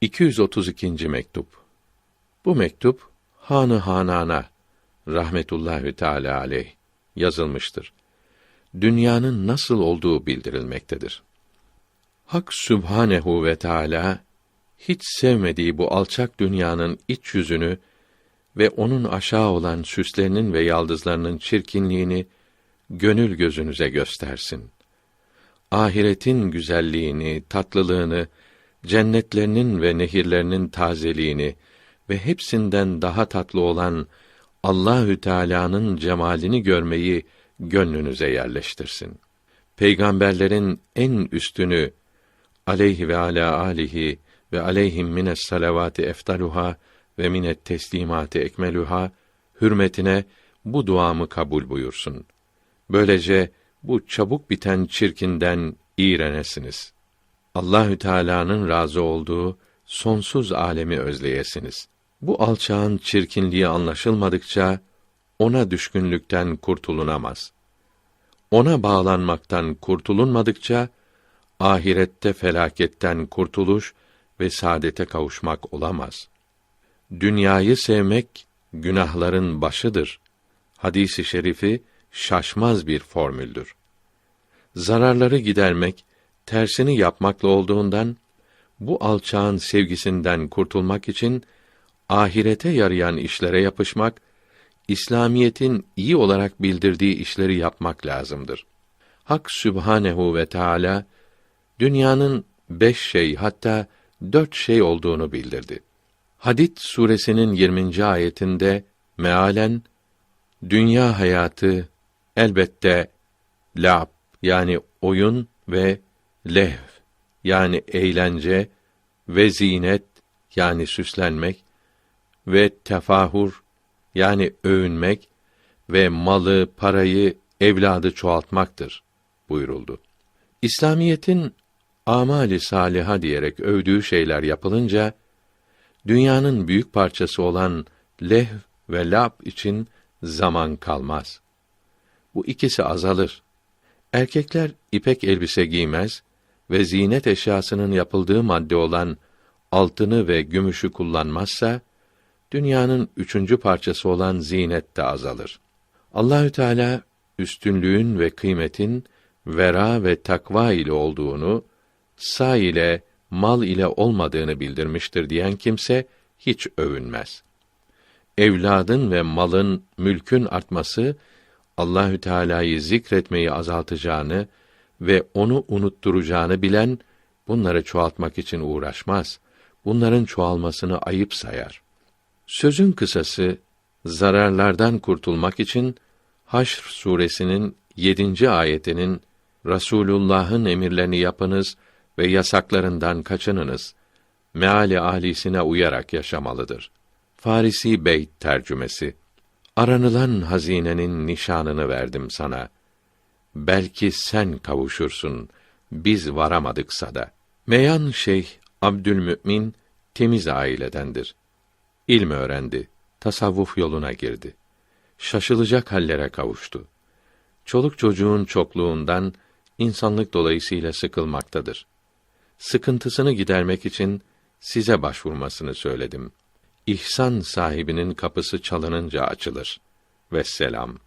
232. mektup. Bu mektup Hanı Hanana rahmetullahi teala aleyh yazılmıştır. Dünyanın nasıl olduğu bildirilmektedir. Hak Sübhanehu ve Teala hiç sevmediği bu alçak dünyanın iç yüzünü ve onun aşağı olan süslerinin ve yaldızlarının çirkinliğini gönül gözünüze göstersin. Ahiretin güzelliğini, tatlılığını, cennetlerinin ve nehirlerinin tazeliğini ve hepsinden daha tatlı olan Allahü Teala'nın cemalini görmeyi gönlünüze yerleştirsin. Peygamberlerin en üstünü aleyhi ve ala alihi ve aleyhim mines salavati eftaluha ve minet teslimati ekmeluha hürmetine bu duamı kabul buyursun. Böylece bu çabuk biten çirkinden iğrenesiniz. Allahü Teala'nın razı olduğu sonsuz alemi özleyesiniz. Bu alçağın çirkinliği anlaşılmadıkça ona düşkünlükten kurtulunamaz. Ona bağlanmaktan kurtulunmadıkça ahirette felaketten kurtuluş ve saadete kavuşmak olamaz. Dünyayı sevmek günahların başıdır. Hadisi şerifi şaşmaz bir formüldür. Zararları gidermek tersini yapmakla olduğundan bu alçağın sevgisinden kurtulmak için ahirete yarayan işlere yapışmak, İslamiyetin iyi olarak bildirdiği işleri yapmak lazımdır. Hak Sübhanehu ve Teala dünyanın beş şey hatta dört şey olduğunu bildirdi. Hadid suresinin 20. ayetinde mealen dünya hayatı elbette lab yani oyun ve lehv yani eğlence ve zinet yani süslenmek ve tefahur yani övünmek ve malı, parayı, evladı çoğaltmaktır buyuruldu. İslamiyetin amali saliha diyerek övdüğü şeyler yapılınca dünyanın büyük parçası olan lehv ve lab için zaman kalmaz. Bu ikisi azalır. Erkekler ipek elbise giymez ve zinet eşyasının yapıldığı madde olan altını ve gümüşü kullanmazsa dünyanın üçüncü parçası olan zinet de azalır. Allahü Teala üstünlüğün ve kıymetin vera ve takva ile olduğunu, sa ile mal ile olmadığını bildirmiştir diyen kimse hiç övünmez. Evladın ve malın, mülkün artması Allahü Teala'yı zikretmeyi azaltacağını ve onu unutturacağını bilen bunları çoğaltmak için uğraşmaz. Bunların çoğalmasını ayıp sayar. Sözün kısası zararlardan kurtulmak için Haşr suresinin yedinci ayetinin Rasulullah'ın emirlerini yapınız ve yasaklarından kaçınınız. Meali âlisine uyarak yaşamalıdır. Farisi Beyt tercümesi. Aranılan hazinenin nişanını verdim sana. Belki sen kavuşursun, biz varamadıksa da. Meyan Şeyh Abdülmümin temiz ailedendir. İlm öğrendi, tasavvuf yoluna girdi. Şaşılacak hallere kavuştu. Çoluk çocuğun çokluğundan insanlık dolayısıyla sıkılmaktadır. Sıkıntısını gidermek için size başvurmasını söyledim. İhsan sahibinin kapısı çalınınca açılır. Vesselam.